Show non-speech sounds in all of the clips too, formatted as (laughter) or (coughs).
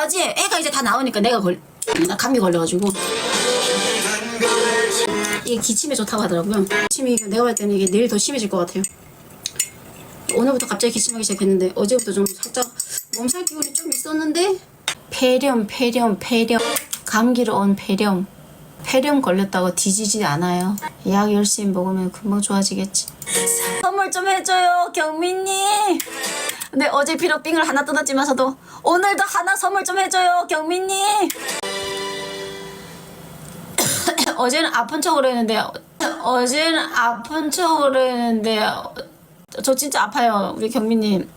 빠지 애가 이제 다 나오니까 내가 걸 나 감기 걸려가지고 이게 기침에 좋다고 하더라고요. 기침이 내가 볼 때는 이게 내일 더 심해질 것 같아요. 오늘부터 갑자기 기침하기 시작했는데 어제부터 좀 살짝 몸살 기운이 좀 있었는데 폐렴 폐렴 폐렴 감기로 온 폐렴 폐렴 걸렸다고 뒤지지 않아요. 약 열심히 먹으면 금방 좋아지겠지. 선물 좀 해줘요 경민님. 근데 어제 비록 빙을 하나 뜯었지만서도 오늘도 하나 선물 좀 해줘요 경민님. (coughs) 어제는 아픈 척으로 했는데 어제는 아픈 척으로 했는데 저 진짜 아파요 우리 경민님.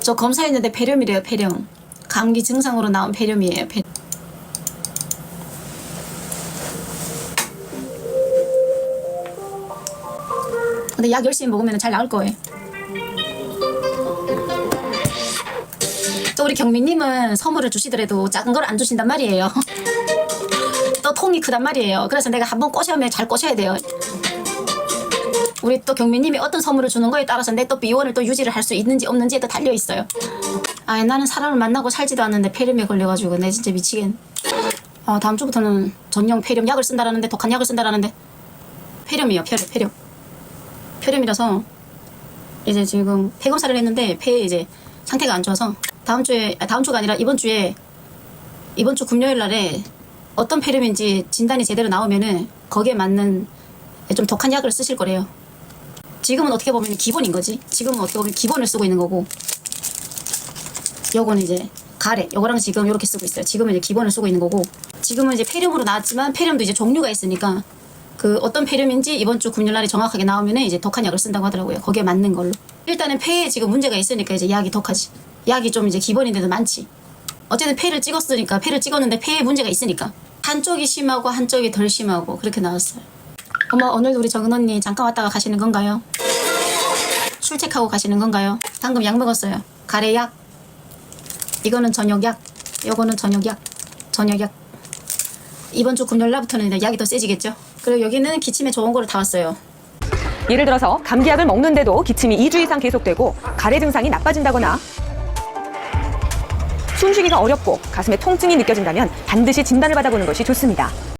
저 검사했는데 폐렴이래요 폐렴. 감기 증상으로 나온 폐렴이에요. 폐... 근데 약 열심히 먹으면 잘 나을 거예요. 또 우리 경민님은 선물을 주시더라도 작은 걸 안 주신단 말이에요. (laughs) 또 통이 크단 말이에요. 그래서 내가 한번 꼬셔면 잘 꼬셔야 돼요. 우리 또 경민님이 어떤 선물을 주는 거에 따라서 내 또 비원을 또 유지를 할 수 있는지 없는지에 또 달려 있어요. 아, 나는 사람을 만나고 살지도 않는데 폐렴에 걸려가지고 내 진짜 미치겠. 아, 다음 주부터는 전용 폐렴 약을 쓴다라는데 독한 약을 쓴다라는데 폐렴이에요, 폐렴, 폐렴. 폐렴이라서 이제 지금 폐검사를 했는데 폐에 이제 상태가 안 좋아서 다음 주에 아, 다음 주가 아니라 이번 주에 이번 주 금요일 날에 어떤 폐렴인지 진단이 제대로 나오면은 거기에 맞는 좀 독한 약을 쓰실 거래요. 지금은 어떻게 보면 기본인 거지. 지금은 어떻게 보면 기본을 쓰고 있는 거고. 요거는 이제 가래. 요거랑 지금 이렇게 쓰고 있어요. 지금은 이제 기본을 쓰고 있는 거고. 지금은 이제 폐렴으로 나왔지만 폐렴도 이제 종류가 있으니까 그 어떤 폐렴인지 이번 주 금요일 날에 정확하게 나오면은 이제 독한 약을 쓴다고 하더라고요. 거기에 맞는 걸로. 일단은 폐에 지금 문제가 있으니까 이제 약이 독하지. 약이 좀 이제 기본인데도 많지. 어쨌든 폐를 찍었으니까 폐를 찍었는데 폐에 문제가 있으니까 한쪽이 심하고 한쪽이 덜 심하고 그렇게 나왔어요. 어머 오늘도 우리 정은 언니 잠깐 왔다가 가시는 건가요? 출첵하고 가시는 건가요? 방금 약 먹었어요. 가래약. 이거는 저녁약. 요거는 저녁약. 저녁약. 이번 주 금요일 날부터는 약이 더 세지겠죠? 그리고 여기는 기침에 좋은 거를 다 왔어요. 예를 들어서 감기약을 먹는데도 기침이 2주 이상 계속되고 가래 증상이 나빠진다거나 숨쉬기가 어렵고 가슴에 통증이 느껴진다면 반드시 진단을 받아보는 것이 좋습니다.